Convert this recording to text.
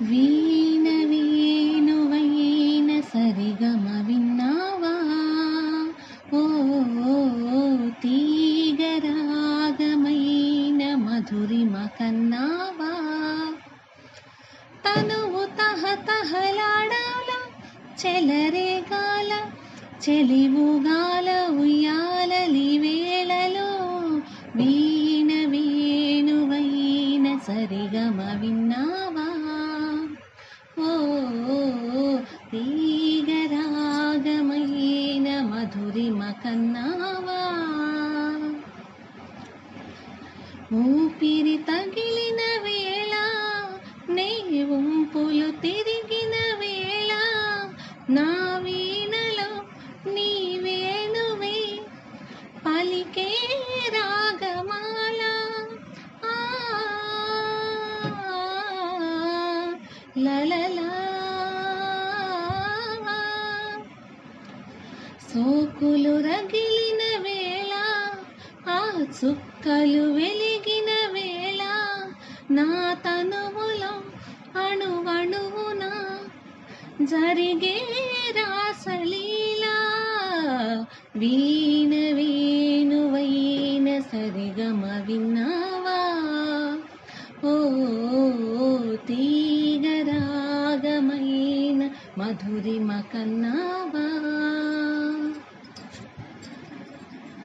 వీణ వేణువైన సరిగమ విన్నావా? ఓ తీగరాగమైన మధురిమ కన్నావా? తనువు తహతహలాడాల చెలరేగాల చెలివుగాల ఉయ్యాలలి వేళలో వీణ వేణువైన సరిగమ విన్నావా? ఓ తీగరాగమైన మధురిమ కన్నావా? ఊపిరి తగిలిన వేళ నీ ఉంపులు తిరిగిన వేళ నా సోకులు రగిలిన వేళ ఆ చుక్కలు వెలిగిన వేళ నా తనువులో అణువణువున జరిగే రాసలీలా వీణ వేణువైన సరిగమ విన్నావా ఓ తీ मधुरिमकन्ना वा?